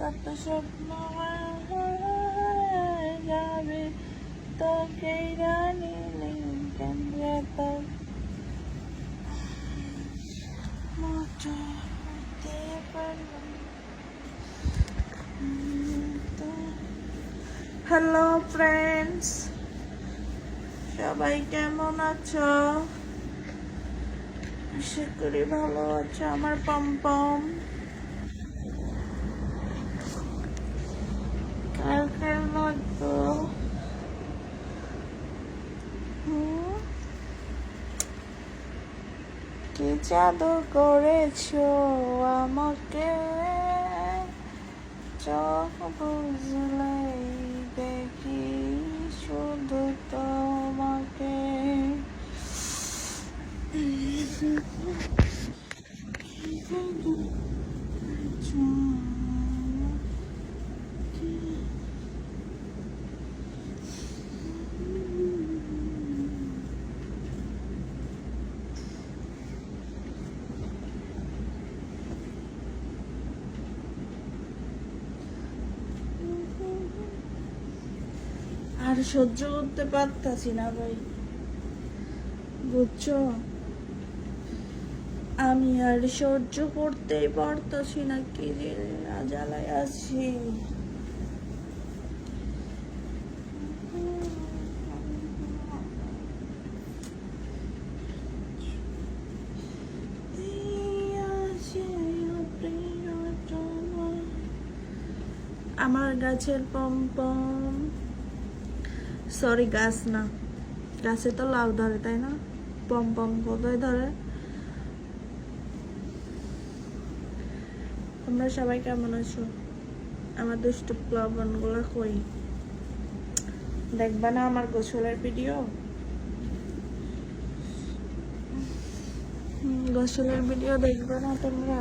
কত স্বপ্ন যাবে? তোকে রানী কেন এত মতো হতে পারলাম হ্যালো ফ্রেন্ডস সবাই কেমন আছো? আশা করি ভালো আছো। আমার পম্পম কি জাদু করেছ আমাকে? চোখ বুঝলে দেখি শুধু তোমাকে। আর সহ্য করতে পারতাছি না ভাই। বুঝছ? আমি আর সহ্য করতেই পারতাছি না, কি যে জ্বালায় আছি। আমার গাছের পম্পম সরি গাছ না। গাছে তো লাউ ধরে, তাই না? পম পম কোথায় ধরে? তোমরা সবাই কেমন আছো? আমার দুষ্ট প্লাবনগুলা কই? দেখবা না আমার গোসলের ভিডিও? গোসলের ভিডিও দেখবে না তোমরা?